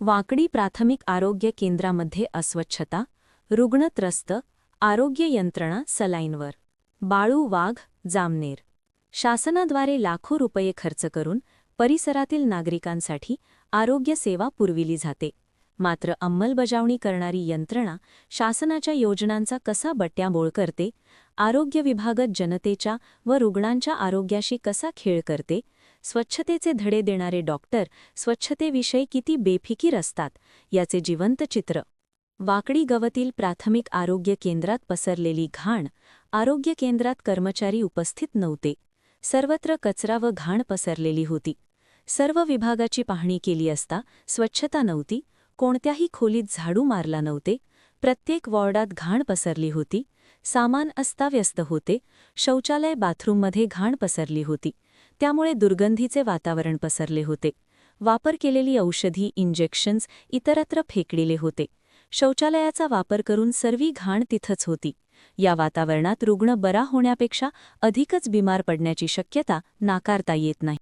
वाकडी प्राथमिक आरोग्य केंद्रामध्ये अस्वच्छता रुग्ण त्रस्त आरोग्य यंत्रणा सलाईनवर. बाळू वाघ जामनेर. शासनाद्वारे लाखो रुपये खर्च करून परिसरातील नागरिकांसाठी आरोग्य सेवा पुरविली जाते. मात्र अंमलबजावणी करणारी यंत्रणा शासनाच्या योजनांचा कसा बट्ट्याबोळ करते आरोग्य विभागत जनतेच्या व रुग्णांच्या आरोग्याशी कसा खेळ करते स्वच्छतेचे धडे देणारे डॉक्टर स्वच्छतेविषयी किती बेफिकीर असतात याचे जिवंत चित्र. वाकडी गवतील प्राथमिक आरोग्य केंद्रात पसरलेली घाण आरोग्य केंद्रात कर्मचारी उपस्थित नव्हते. सर्वत्र कचरा व घाण पसरलेली होती. सर्व विभागाची पाहणी केली असता स्वच्छता नव्हती कोणत्याही खोलीत झाडू मारला नव्हते प्रत्येक वॉर्डात घाण पसरली होती सामान अस्ताव्यस्त होते शौचालय बाथरूममध्ये घाण पसरली होती. त्यामुळे दुर्गंधीचे वातावरण पसरले होते. वापर केलेली औषधी इंजेक्शन्स इतरत्र फेकडिले होते. शौचालयाचा वापर करून सर्वी घाण तिथंच होती. या वातावरणात रुग्ण बरा होण्यापेक्षा अधिकच बिमार पडण्याची शक्यता नाकारता येत नाही.